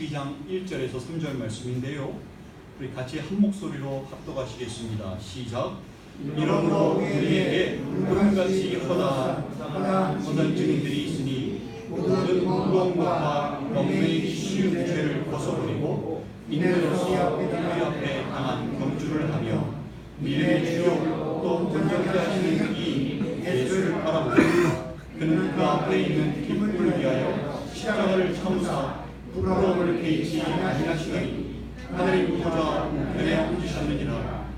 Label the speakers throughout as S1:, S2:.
S1: 12장 1절에서 3절 말씀인데요. 우리 같이 한 목소리로 합독하시겠습니다. 시작. 이러므로 우리에게 물같이 허다한 어떤 증인들이 있으니 모든 무거움과 얽매이기 쉬운 죄를 벗어버리고 인내로서 우리 앞에 당한 경주를 하며 믿음의 주요 또 온전케 하시는 이 예수를 바라보고 그는 그 앞에 있는 기쁨을 위하여 십자가를 참으사 부끄러움을 개의치 아니하시더니 보좌 우편에 앉으셨느니라.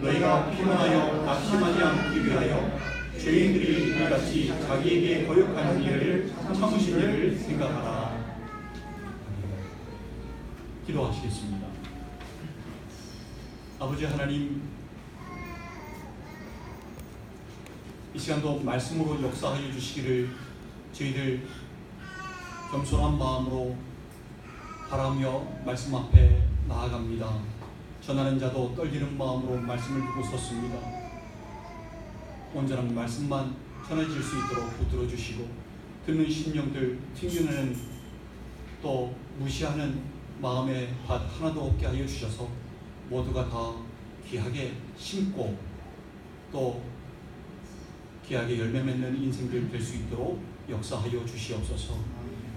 S1: 너희가 피곤하여 낙심하지 않기 위하여 죄인들이 이같이 자기에게 거역하는 일을 일을 생각하라. 기도하시겠습니다. 아버지 하나님 이 시간도 말씀으로 역사하여 주시기를 저희들 겸손한 마음으로 바라며 말씀 앞에 나아갑니다. 전하는 자도 떨리는 마음으로 말씀을 듣고 섰습니다. 온전한 말씀만 전해질 수 있도록 붙들어 주시고 듣는 심령들 튕기는 또 무시하는 마음의 밭 하나도 없게 하여 주셔서 모두가 다 귀하게 심고 또 귀하게 열매 맺는 인생들 될 수 있도록 역사하여 주시옵소서.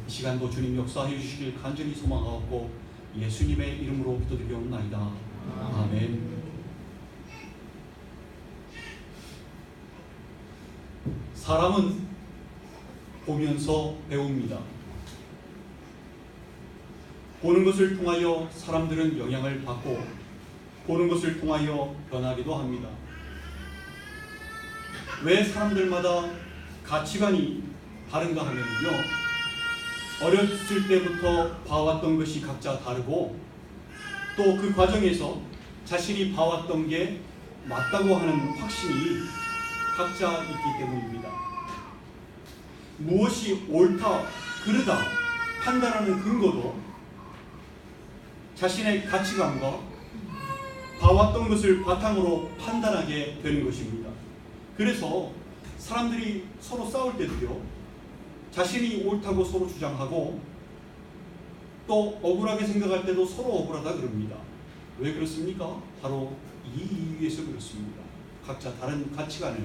S1: 이 시간도 주님 역사하여 주시길 간절히 소망하고 예수님의 이름으로 기도드리옵나이다. 아멘. 사람은 보면서 배웁니다. 보는 것을 통하여 사람들은 영향을 받고 보는 것을 통하여 변하기도 합니다. 왜 사람들마다 가치관이 다른가 하면요. 어렸을 때부터 봐왔던 것이 각자 다르고 또 그 과정에서 자신이 봐왔던 게 맞다고 하는 확신이 각자 있기 때문입니다. 무엇이 옳다, 그르다 판단하는 근거도 자신의 가치관과 봐왔던 것을 바탕으로 판단하게 되는 것입니다. 그래서 사람들이 서로 싸울 때도요, 자신이 옳다고 서로 주장하고 또 억울하게 생각할 때도 서로 억울하다 그럽니다. 왜 그렇습니까? 바로 이 이유에서 그렇습니다. 각자 다른 가치관을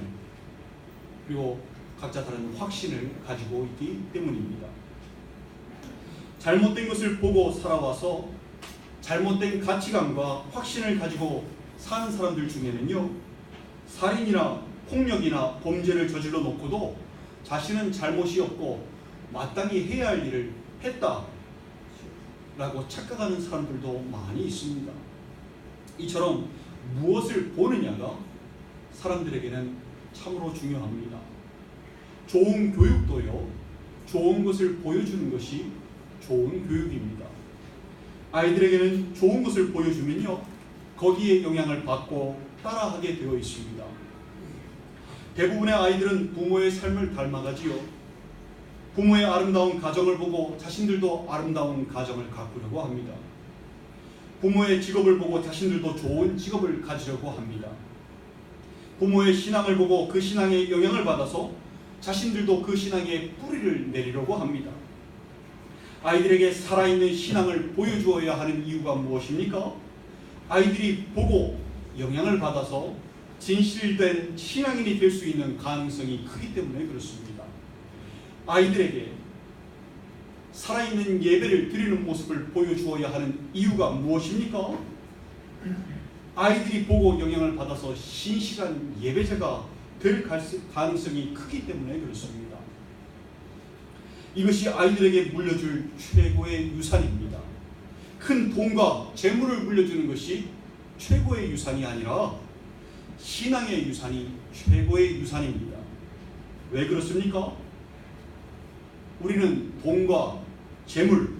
S1: 그리고 각자 다른 확신을 가지고 있기 때문입니다. 잘못된 것을 보고 살아와서 잘못된 가치관과 확신을 가지고 사는 사람들 중에는요, 살인이나 폭력이나 범죄를 저질러 놓고도 자신은 잘못이 없고 마땅히 해야 할 일을 했다 라고 착각하는 사람들도 많이 있습니다. 이처럼 무엇을 보느냐가 사람들에게는 참으로 중요합니다. 좋은 교육도요, 좋은 것을 보여주는 것이 좋은 교육입니다. 아이들에게는 좋은 것을 보여주면요, 거기에 영향을 받고 따라하게 되어 있습니다. 대부분의 아이들은 부모의 삶을 닮아가지요. 부모의 아름다운 가정을 보고 자신들도 아름다운 가정을 가꾸려고 합니다. 부모의 직업을 보고 자신들도 좋은 직업을 가지려고 합니다. 부모의 신앙을 보고 그 신앙에 영향을 받아서 자신들도 그 신앙에 뿌리를 내리려고 합니다. 아이들에게 살아있는 신앙을 보여주어야 하는 이유가 무엇입니까? 아이들이 보고 영향을 받아서 진실된 신앙인이 될 수 있는 가능성이 크기 때문에 그렇습니다. 아이들에게 살아있는 예배를 드리는 모습을 보여주어야 하는 이유가 무엇입니까? 아이들이 보고 영향을 받아서 신실한 예배자가 될 가능성이 크기 때문에 그렇습니다. 이것이 아이들에게 물려줄 최고의 유산입니다. 큰 돈과 재물을 물려주는 것이 최고의 유산이 아니라 신앙의 유산이 최고의 유산입니다. 왜 그렇습니까? 우리는 돈과 재물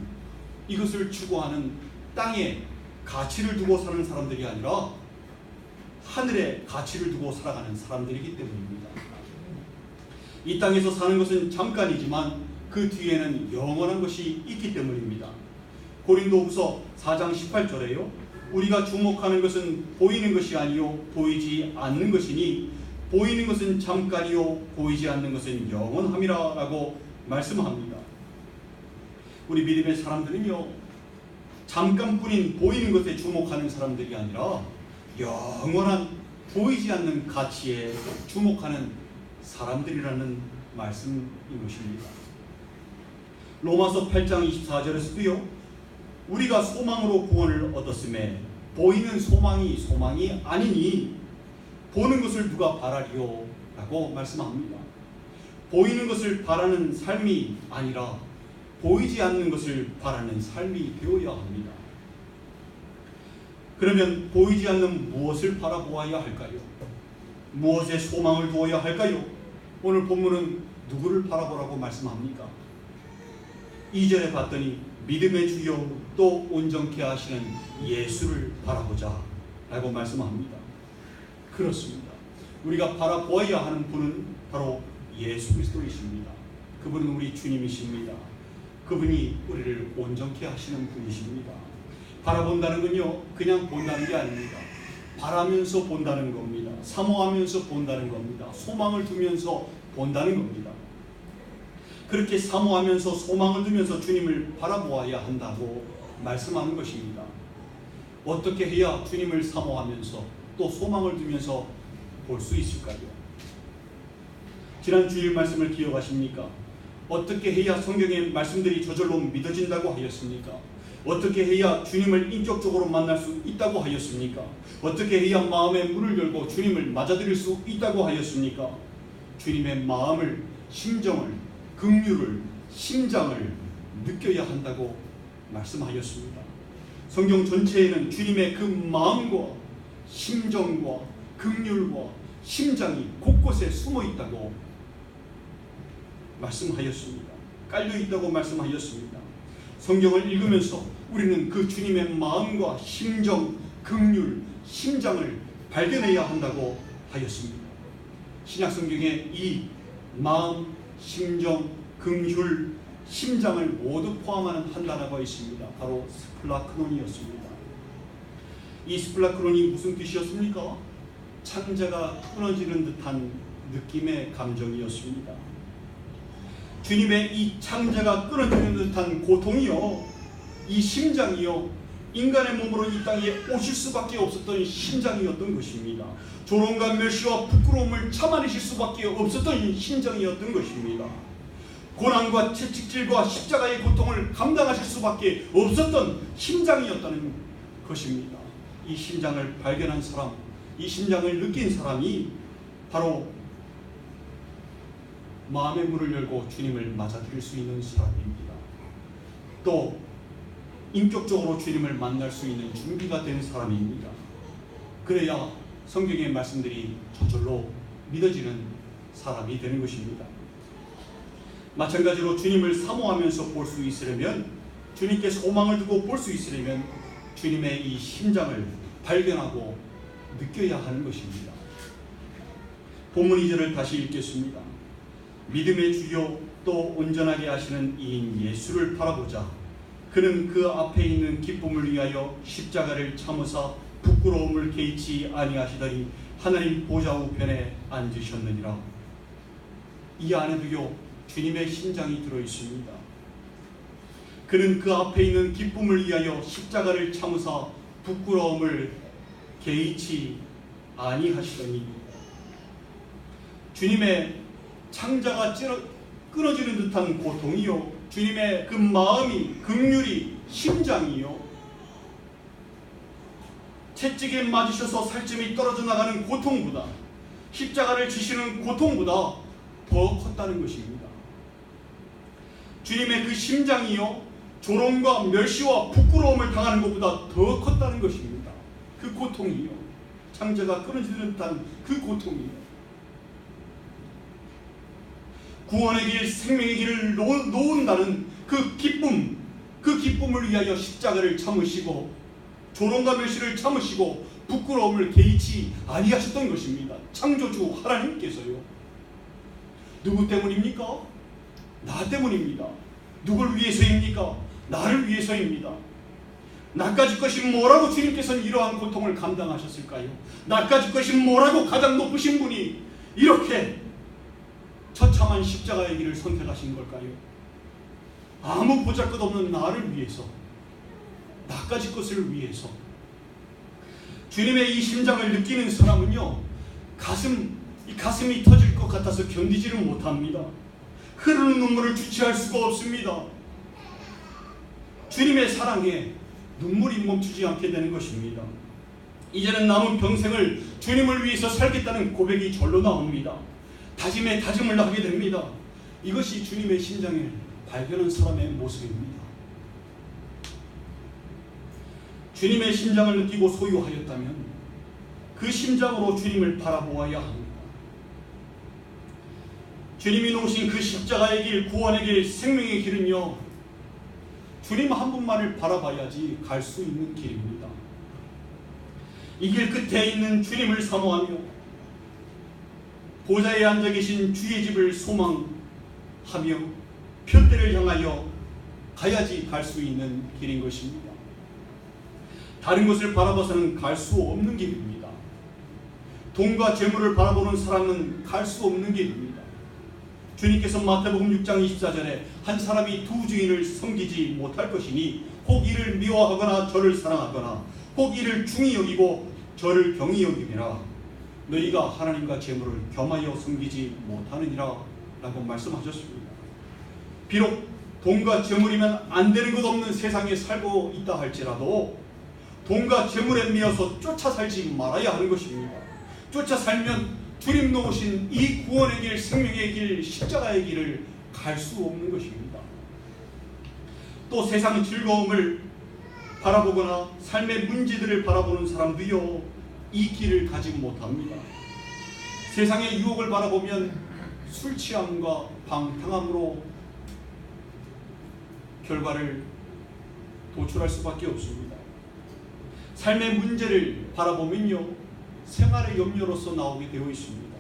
S1: 이것을 추구하는 땅에 가치를 두고 사는 사람들이 아니라 하늘에 가치를 두고 살아가는 사람들이기 때문입니다. 이 땅에서 사는 것은 잠깐이지만 그 뒤에는 영원한 것이 있기 때문입니다. 고린도후서 4장 18절에요. 우리가 주목하는 것은 보이는 것이 아니요 보이지 않는 것이니 보이는 것은 잠깐이요 보이지 않는 것은 영원함이라라고 말씀합니다. 우리 믿음의 사람들은요 잠깐뿐인 보이는 것에 주목하는 사람들이 아니라 영원한 보이지 않는 가치에 주목하는 사람들이라는 말씀인 것입니다. 로마서 8장 24절에서도요. 우리가 소망으로 구원을 얻었음에 보이는 소망이 소망이 아니니 보는 것을 누가 바라리요? 라고 말씀합니다. 보이는 것을 바라는 삶이 아니라 보이지 않는 것을 바라는 삶이 되어야 합니다. 그러면 보이지 않는 무엇을 바라보아야 할까요? 무엇에 소망을 두어야 할까요? 오늘 본문은 누구를 바라보라고 말씀합니까? 2절에 봤더니 믿음의 주요 또 온전케 하시는 예수를 바라보자 라고 말씀합니다. 그렇습니다. 우리가 바라보아야 하는 분은 바로 예수 그리스도이십니다. 그분은 우리 주님이십니다. 그분이 우리를 온전케 하시는 분이십니다. 바라본다는 건요, 그냥 본다는 게 아닙니다. 바라면서 본다는 겁니다. 사모하면서 본다는 겁니다. 소망을 두면서 본다는 겁니다. 그렇게 사모하면서 소망을 두면서 주님을 바라보아야 한다고 말씀하는 것입니다. 어떻게 해야 주님을 사모하면서 또 소망을 두면서 볼 수 있을까요? 지난 주일 말씀을 기억하십니까? 어떻게 해야 성경의 말씀들이 저절로 믿어진다고 하였습니까? 어떻게 해야 주님을 인격적으로 만날 수 있다고 하였습니까? 어떻게 해야 마음의 문을 열고 주님을 맞아들일 수 있다고 하였습니까? 주님의 마음을, 심정을, 긍휼을, 심장을 느껴야 한다고 말씀하였습니다. 성경 전체에는 주님의 그 마음과 심정과 긍휼과 심장이 곳곳에 숨어 있다고 말씀하였습니다. 깔려 있다고 말씀하였습니다. 성경을 읽으면서 우리는 그 주님의 마음과 심정, 긍휼, 심장을 발견해야 한다고 하였습니다. 신약 성경에 이 마음, 심정, 긍휼, 심장을 모두 포함하는 한 단어가 있습니다. 바로 스플라크론이었습니다. 이 스플라크론이 무슨 뜻이었습니까? 창자가 끊어지는 듯한 느낌의 감정이었습니다. 주님의 이 창자가 끊어지는 듯한 고통이요, 이 심장이요, 인간의 몸으로 이 땅에 오실 수밖에 없었던 심장이었던 것입니다. 조롱과 멸시와 부끄러움을 참아내실 수밖에 없었던 심장이었던 것입니다. 고난과 채찍질과 십자가의 고통을 감당하실 수밖에 없었던 심장이었다는 것입니다. 이 심장을 발견한 사람, 이 심장을 느낀 사람이 바로 마음의 문을 열고 주님을 맞아들일 수 있는 사람입니다. 또 인격적으로 주님을 만날 수 있는 준비가 된 사람입니다. 그래야 성경의 말씀들이 저절로 믿어지는 사람이 되는 것입니다. 마찬가지로 주님을 사모하면서 볼 수 있으려면 주님께 소망을 두고 볼 수 있으려면 주님의 이 심장을 발견하고 느껴야 하는 것입니다. 본문 2절을 다시 읽겠습니다. 믿음의 주요 또 온전하게 하시는 이인 예수를 바라보자. 그는 그 앞에 있는 기쁨을 위하여 십자가를 참으사 부끄러움을 개의치 아니하시더니 하나님 보좌 우편에 앉으셨느니라. 이 안에도요 주님의 심장이 들어 있습니다. 그는 그 앞에 있는 기쁨을 위하여 십자가를 참으사 부끄러움을 개의치 아니하시더니 주님의 창자가 끊어지는 듯한 고통이요 주님의 그 마음이 극률이 심장이요 채찍에 맞으셔서 살점이 떨어져 나가는 고통보다 십자가를 지시는 고통보다 더 컸다는 것입니다. 주님의 그 심장이요 조롱과 멸시와 부끄러움을 당하는 것보다 더 컸다는 것입니다. 그 고통이요 창자가 끊어지는 듯한 그 고통이요 구원의 길, 생명의 길을 놓은다는 그 기쁨, 그 기쁨을 위하여 십자가를 참으시고 조롱과 멸시를 참으시고 부끄러움을 개의치 아니하셨던 것입니다. 창조주 하나님께서요. 누구 때문입니까? 나 때문입니다. 누굴 위해서입니까? 나를 위해서입니다. 나까지 것이 뭐라고 주님께서는 이러한 고통을 감당하셨을까요? 나까지 것이 뭐라고 가장 높으신 분이 이렇게 처참한 십자가의 길을 선택하신 걸까요? 아무 보잘것없는 나를 위해서 갖가지 것을 위해서 주님의 이 심장을 느끼는 사람은요 가슴 이 가슴이 터질 것 같아서 견디지를 못합니다. 흐르는 눈물을 주체할 수가 없습니다. 주님의 사랑에 눈물이 멈추지 않게 되는 것입니다. 이제는 남은 평생을 주님을 위해서 살겠다는 고백이 절로 나옵니다. 다짐에 다짐을 하게 됩니다. 이것이 주님의 심장을 발견한 사람의 모습입니다. 주님의 심장을 느끼고 소유하였다면 그 심장으로 주님을 바라보아야 합니다. 주님이 놓으신 그 십자가의 길, 구원의 길, 생명의 길은요, 주님 한 분만을 바라봐야지 갈 수 있는 길입니다. 이 길 끝에 있는 주님을 사모하며 보좌에 앉아 계신 주의 집을 소망하며 편대를 향하여 가야지 갈 수 있는 길인 것입니다. 다른 것을 바라봐서는 갈 수 없는 길입니다. 돈과 재물을 바라보는 사람은 갈 수 없는 길입니다. 주님께서 마태복음 6장 24절에 한 사람이 두 주인을 섬기지 못할 것이니 혹 이를 미워하거나 저를 사랑하거나 혹 이를 중히 여기고 저를 경히 여기니라 너희가 하나님과 재물을 겸하여 섬기지 못하느니라 라고 말씀하셨습니다. 비록 돈과 재물이면 안 되는 것 없는 세상에 살고 있다 할지라도 돈과 재물에 미어서 쫓아 살지 말아야 하는 것입니다. 쫓아 살면 주님 놓으신 이 구원의 길, 생명의 길, 십자가의 길을 갈 수 없는 것입니다. 또 세상 즐거움을 바라보거나 삶의 문제들을 바라보는 사람도요, 이 길을 가지 못합니다. 세상의 유혹을 바라보면 술 취함과 방탕함으로 결과를 도출할 수밖에 없습니다. 삶의 문제를 바라보면요, 생활의 염려로서 나오게 되어 있습니다.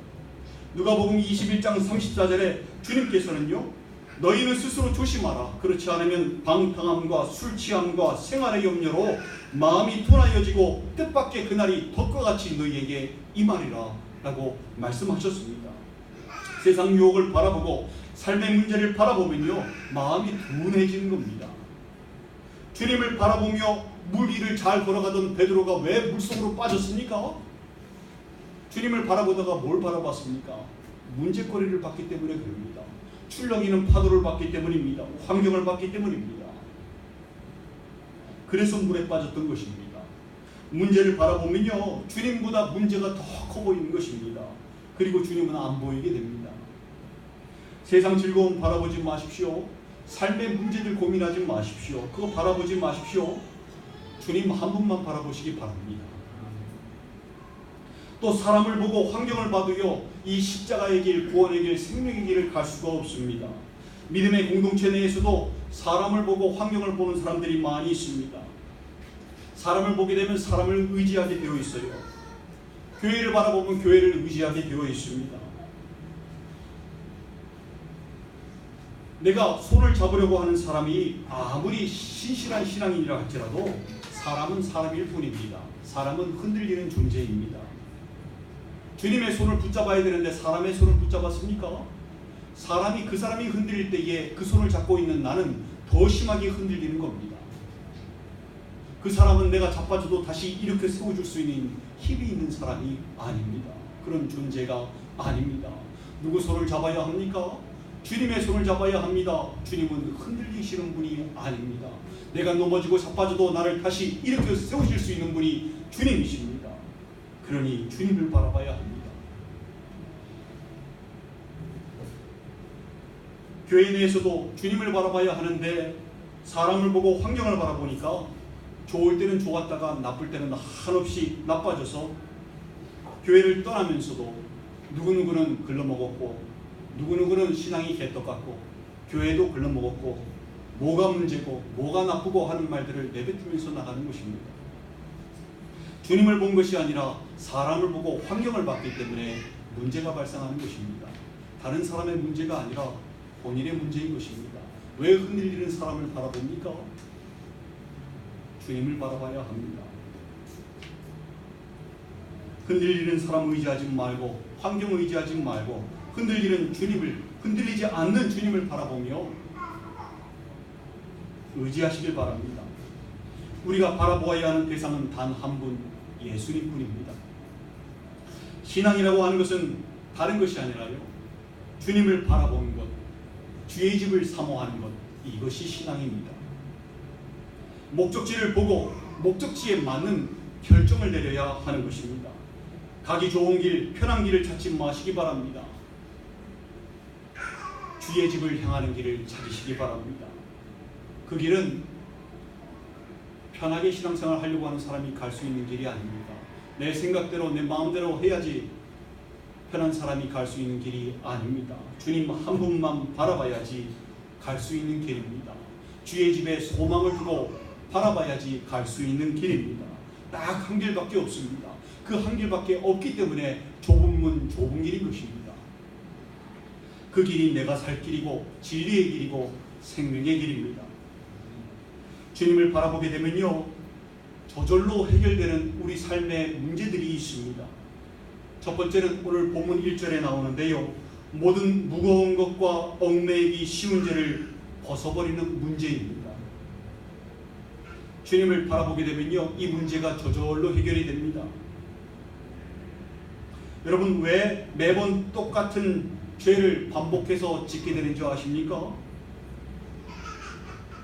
S1: 누가복음 21장 34절에 주님께서는요, 너희는 스스로 조심하라. 그렇지 않으면 방탕함과 술 취함과 생활의 염려로 마음이 둔하여지고 뜻밖의 그날이 덕과 같이 너희에게 임하리라 라고 말씀하셨습니다. 세상 유혹을 바라보고 삶의 문제를 바라보면요 마음이 둔해지는 겁니다. 주님을 바라보며 물 위를 잘 걸어가던 베드로가 왜 물속으로 빠졌습니까? 주님을 바라보다가 뭘 바라봤습니까? 문제거리를 봤기 때문에 그럽니다. 출렁이는 파도를 봤기 때문입니다. 환경을 봤기 때문입니다. 그래서 물에 빠졌던 것입니다. 문제를 바라보면요, 주님보다 문제가 더 커 보이는 것입니다. 그리고 주님은 안 보이게 됩니다. 세상 즐거움 바라보지 마십시오. 삶의 문제들 고민하지 마십시오. 그거 바라보지 마십시오. 주님 한 분만 바라보시기 바랍니다. 또 사람을 보고 환경을 봐도요, 이 십자가의 길, 구원의 길, 생명의 길을 갈 수가 없습니다. 믿음의 공동체 내에서도 사람을 보고 환경을 보는 사람들이 많이 있습니다. 사람을 보게 되면 사람을 의지하게 되어 있어요. 교회를 바라보면 교회를 의지하게 되어 있습니다. 내가 손을 잡으려고 하는 사람이 아무리 신실한 신앙인이라 할지라도 사람은 사람일 뿐입니다. 사람은 흔들리는 존재입니다. 주님의 손을 붙잡아야 되는데 사람의 손을 붙잡았습니까? 사람이 그 사람이 흔들릴 때에 그 손을 잡고 있는 나는 더 심하게 흔들리는 겁니다. 그 사람은 내가 자빠져도 다시 이렇게 세워줄 수 있는 힘이 있는 사람이 아닙니다. 그런 존재가 아닙니다. 누구 손을 잡아야 합니까? 주님의 손을 잡아야 합니다. 주님은 흔들리시는 분이 아닙니다. 내가 넘어지고 자빠져도 나를 다시 이렇게 세우실 수 있는 분이 주님이십니다. 그러니 주님을 바라봐야 합니다. 교회 내에서도 주님을 바라봐야 하는데 사람을 보고 환경을 바라보니까 좋을 때는 좋았다가 나쁠 때는 한없이 나빠져서 교회를 떠나면서도 누구누구는 글러먹었고 누구누구는 신앙이 개떡 같고 교회도 글러먹었고 뭐가 문제고 뭐가 나쁘고 하는 말들을 내뱉으면서 나가는 것입니다. 주님을 본 것이 아니라 사람을 보고 환경을 봤기 때문에 문제가 발생하는 것입니다. 다른 사람의 문제가 아니라 본인의 문제인 것입니다. 왜 흔들리는 사람을 바라봅니까? 주님을 바라봐야 합니다. 흔들리는 사람 의지하지 말고 환경 의지하지 말고 흔들리는 주님을 흔들리지 않는 주님을 바라보며 의지하시길 바랍니다. 우리가 바라보아야 하는 대상은 단 한 분 예수님 뿐입니다. 신앙이라고 하는 것은 다른 것이 아니라요. 주님을 바라보는 것, 주의 집을 사모하는 것, 이것이 신앙입니다. 목적지를 보고 목적지에 맞는 결정을 내려야 하는 것입니다. 가기 좋은 길, 편한 길을 찾지 마시기 바랍니다. 주의 집을 향하는 길을 찾으시기 바랍니다. 그 길은 편하게 신앙생활 하려고 하는 사람이 갈 수 있는 길이 아닙니다. 내 생각대로 내 마음대로 해야지 편한 사람이 갈 수 있는 길이 아닙니다. 주님 한 분만 바라봐야지 갈 수 있는 길입니다. 주의 집에 소망을 두고 바라봐야지 갈 수 있는 길입니다. 딱 한 길밖에 없습니다. 그 한 길밖에 없기 때문에 좁은 문 좁은 길인 것입니다. 그 길이 내가 살 길이고 진리의 길이고 생명의 길입니다. 주님을 바라보게 되면요 저절로 해결되는 우리 삶의 문제들이 있습니다. 첫 번째는 오늘 본문 1절에 나오는데요. 모든 무거운 것과 얽매이기 쉬운 죄를 벗어버리는 문제입니다. 주님을 바라보게 되면요. 이 문제가 저절로 해결이 됩니다. 여러분 왜 매번 똑같은 죄를 반복해서 짓게 되는 줄 아십니까?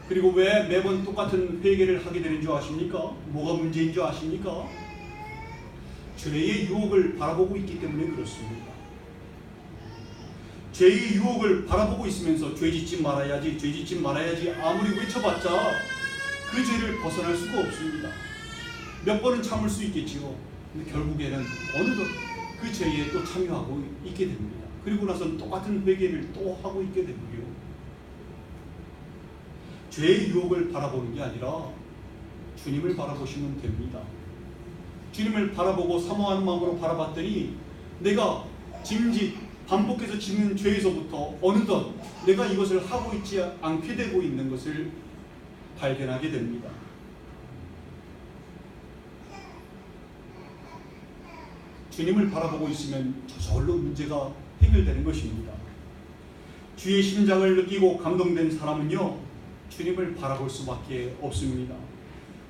S1: 그리고 왜 매번 똑같은 회개를 하게 되는 줄 아십니까? 뭐가 문제인 줄 아십니까? 죄의 유혹을 바라보고 있기 때문에 그렇습니다. 죄의 유혹을 바라보고 있으면서 죄 짓지 말아야지, 죄 짓지 말아야지 아무리 외쳐봤자 그 죄를 벗어날 수가 없습니다. 몇 번은 참을 수 있겠지요. 근데 결국에는 어느덧 그 죄에 또 참여하고 있게 됩니다. 그리고 나서는 똑같은 회개를 또 하고 있게 되고요. 죄의 유혹을 바라보는 게 아니라 주님을 바라보시면 됩니다. 주님을 바라보고 사모하는 마음으로 바라봤더니 내가 짐짓 반복해서 짓는 죄에서부터 어느덧 내가 이것을 하고 있지 않게 되고 있는 것을 발견하게 됩니다. 주님을 바라보고 있으면 저절로 문제가 해결되는 것입니다. 주의 심장을 느끼고 감동된 사람은요, 주님을 바라볼 수밖에 없습니다.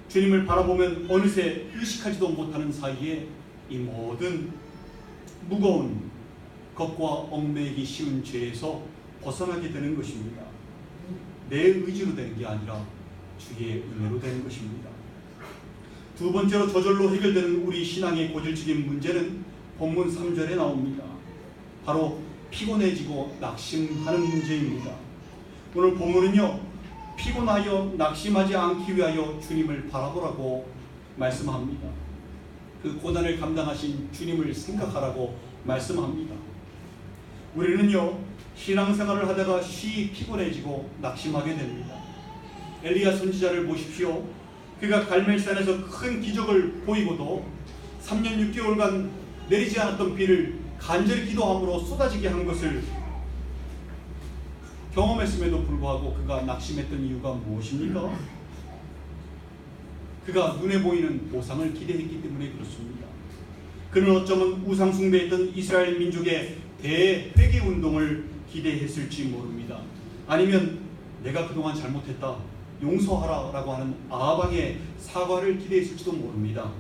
S1: 주님을 바라보면 어느새 의식하지도 못하는 사이에 이 모든 무거운 것과 얽매이기 쉬운 죄에서 벗어나게 되는 것입니다. 내 의지로 되는 게 아니라 주의 은혜로 되는 것입니다. 두 번째로 저절로 해결되는 우리 신앙의 고질적인 문제는 본문 3절에 나옵니다. 바로 피곤해지고 낙심하는 문제입니다. 오늘 본문은요, 피곤하여 낙심하지 않기 위하여 주님을 바라보라고 말씀합니다. 그 고난을 감당하신 주님을 생각하라고 말씀합니다. 우리는요, 신앙생활을 하다가 쉬 피곤해지고 낙심하게 됩니다. 엘리야 선지자를 보십시오. 그가 갈멜산에서 큰 기적을 보이고도 3년 6개월간 내리지 않았던 비를 간절히 기도함으로 쏟아지게 한 것을 경험했음에도 불구하고 그가 낙심했던 이유가 무엇입니까? 그가 눈에 보이는 보상을 기대했기 때문에 그렇습니다. 그는 어쩌면 우상 숭배했던 이스라엘 민족의 대회개 운동을 기대했을지 모릅니다. 아니면 내가 그동안 잘못했다. 용서하라라고 하는 아방의 사과를 기대했을지도 모릅니다.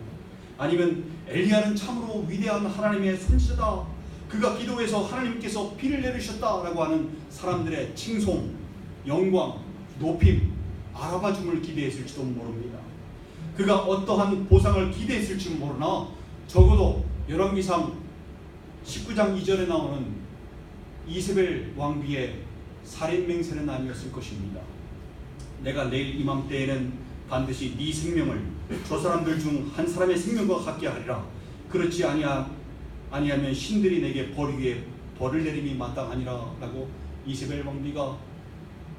S1: 아니면 엘리야는 참으로 위대한 하나님의 선지자다. 그가 기도해서 하나님께서 비를 내리셨다라고 하는 사람들의 칭송, 영광, 높임, 알아봐줌을 기대했을지도 모릅니다. 그가 어떠한 보상을 기대했을지 모르나 적어도 열왕기상 19장 2절에 나오는 이세벨 왕비의 살인 맹세는 아니었을 것입니다. 내가 내일 이맘때에는 반드시 네 생명을 저 사람들 중 한 사람의 생명과 같게 하리라. 그렇지 아니하 아니하면 신들이 내게 벌 위에 벌을 내림이 마땅하니라라고 이세벨 왕비가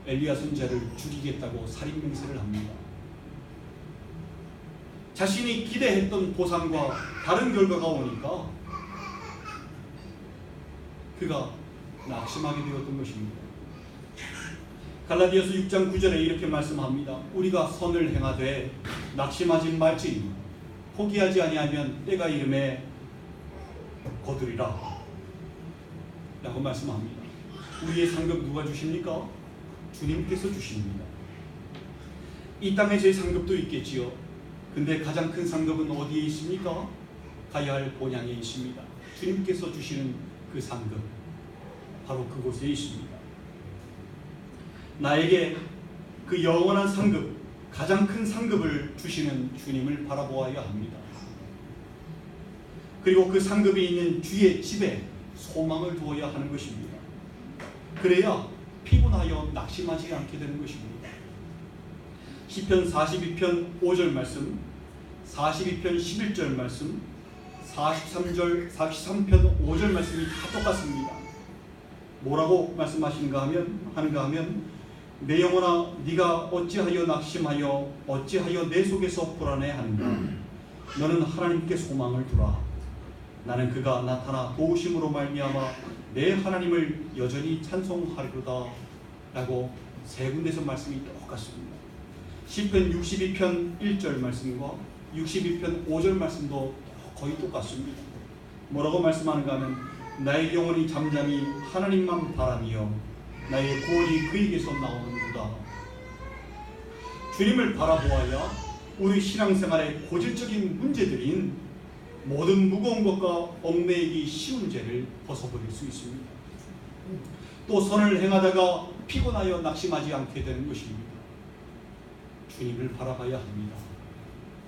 S1: 엘리야 선자를 죽이겠다고 살인 맹세를 합니다. 자신이 기대했던 보상과 다른 결과가 오니까 그가 낙심하게 되었던 것입니다. 갈라디아서 6장 9절에 이렇게 말씀합니다. 우리가 선을 행하되 낙심하지 말지 포기하지 아니하면 때가 이름에 거두리라 라고 말씀합니다. 우리의 상급 누가 주십니까? 주님께서 주십니다. 이 땅에서의 상급도 있겠지요. 근데 가장 큰 상급은 어디에 있습니까? 가야 할 본향에 있습니다. 주님께서 주시는 그 상급 바로 그곳에 있습니다. 나에게 그 영원한 상급, 가장 큰 상급을 주시는 주님을 바라보아야 합니다. 그리고 그 상급이 있는 주의 집에 소망을 두어야 하는 것입니다. 그래야 피곤하여 낙심하지 않게 되는 것입니다. 시편 42편 5절 말씀, 42편 11절 말씀, 43절 43편 5절 말씀이 다 똑같습니다. 뭐라고 말씀하시는가 하면 하는가 하면 내 영혼아 네가 어찌하여 낙심하여 어찌하여 내 속에서 불안해하는가 너는 하나님께 소망을 두라 나는 그가 나타나 도우심으로 말미암아 내 하나님을 여전히 찬송하리로다 라고 세 군데서 말씀이 똑같습니다. 시편 62편 1절 말씀과 62편 5절 말씀도 거의 똑같습니다. 뭐라고 말씀하는가 하면 나의 영혼이 잠잠히 하나님만 바라며 나의 구원이 그에게서 나오는구다. 주님을 바라보아야 우리 신앙생활의 고질적인 문제들인 모든 무거운 것과 얽매이기 쉬운 죄를 벗어버릴 수 있습니다. 또 선을 행하다가 피곤하여 낙심하지 않게 되는 것입니다. 주님을 바라봐야 합니다.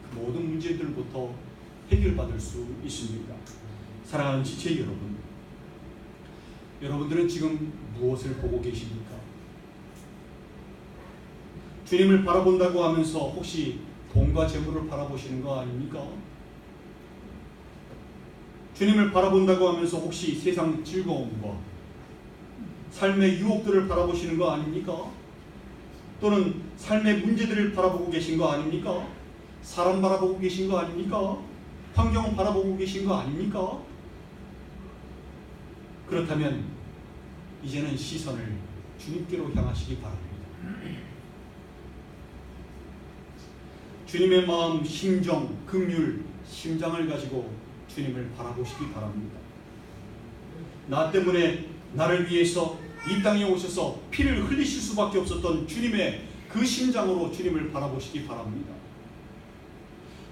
S1: 그 모든 문제들부터 해결받을 수 있습니다. 사랑하는 지체 여러분, 여러분들은 지금 무엇을 보고 계십니까? 주님을 바라본다고 하면서 혹시 돈과 재물을 바라보시는 거 아닙니까? 주님을 바라본다고 하면서 혹시 세상 즐거움과 삶의 유혹들을 바라보시는 거 아닙니까? 또는 삶의 문제들을 바라보고 계신 거 아닙니까? 사람 바라보고 계신 거 아닙니까? 환경 바라보고 계신 거 아닙니까? 그렇다면 이제는 시선을 주님께로 향하시기 바랍니다. 주님의 마음, 심정, 긍휼, 심장을 가지고 주님을 바라보시기 바랍니다. 나 때문에 나를 위해서 이 땅에 오셔서 피를 흘리실 수밖에 없었던 주님의 그 심장으로 주님을 바라보시기 바랍니다.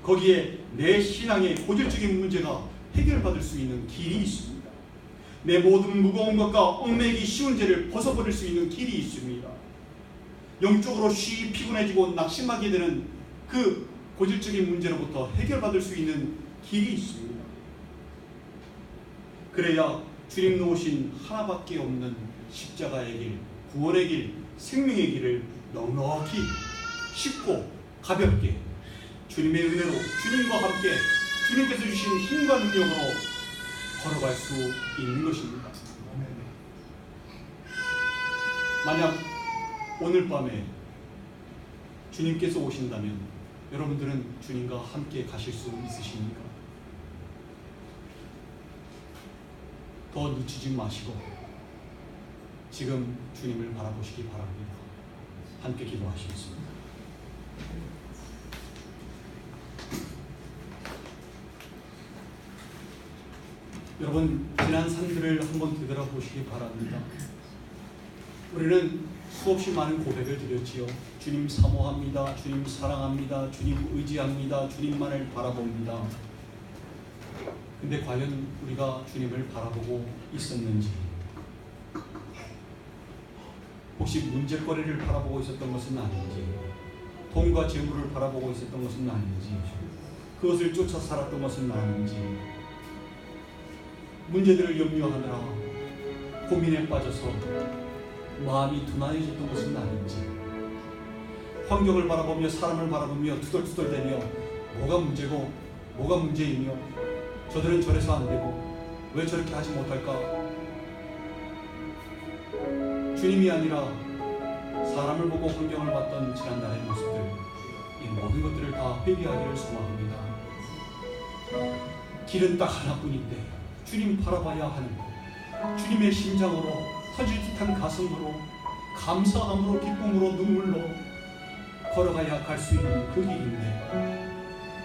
S1: 거기에 내 신앙의 고질적인 문제가 해결받을 수 있는 길이 있습니다. 내 모든 무거운 것과 얽매기 쉬운 죄를 벗어버릴 수 있는 길이 있습니다. 영적으로 쉬 피곤해지고 낙심하게 되는 그 고질적인 문제로부터 해결받을 수 있는 길이 있습니다. 그래야 주님 놓으신 하나밖에 없는 십자가의 길, 구원의 길, 생명의 길을 넉넉히 쉽고 가볍게 주님의 은혜로 주님과 함께 주님께서 주신 힘과 능력으로 걸어갈 수 있는 것입니다. 만약 오늘 밤에 주님께서 오신다면 여러분들은 주님과 함께 가실 수 있으십니까? 더 늦추지 마시고 지금 주님을 바라보시기 바랍니다. 함께 기도하시겠습니다. 여러분 지난 산들을 한번 되돌아보시기 바랍니다. 우리는 수없이 많은 고백을 드렸지요. 주님 사모합니다. 주님 사랑합니다. 주님 의지합니다. 주님만을 바라봅니다. 근데 과연 우리가 주님을 바라보고 있었는지. 혹시 문제거리를 바라보고 있었던 것은 아닌지 돈과 재물을 바라보고 있었던 것은 아닌지 그것을 쫓아 살았던 것은 아닌지. 문제들을 염려하느라 고민에 빠져서 마음이 둔한해졌던 것은 아닌지. 환경을 바라보며 사람을 바라보며 투덜투덜대며 뭐가 문제고 뭐가 문제이며 저들은 저래서 안 되고 왜 저렇게 하지 못할까? 주님이 아니라 사람을 보고 환경을 봤던 지난날의 모습들 이 모든 것들을 다 회개하기를 소망합니다. 길은 딱 하나뿐인데 주님 바라봐야 하는 주님의 심장으로 터질 듯한 가슴으로 감사함으로 기쁨으로 눈물로 걸어가야 갈 수 있는 그 길인데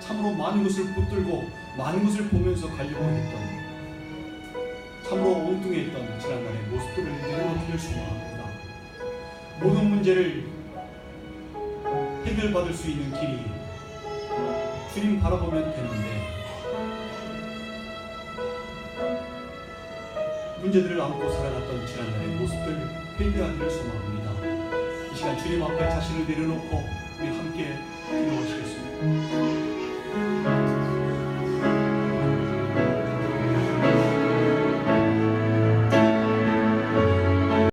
S1: 참으로 많은 것을 붙들고 많은 것을 보면서 가려고 했던 참으로 엉뚱했던 지난날의 모습들을 내려놓기를 소망합니다. 모든 문제를 해결받을 수 있는 길이 주님 바라보면 되는데 문제들을 안고 살아갔던 지난날의 모습들 회개하기를 소망합니다. 이 시간 주님 앞에 자신을 내려놓고 우리 함께 기도하시겠습니다.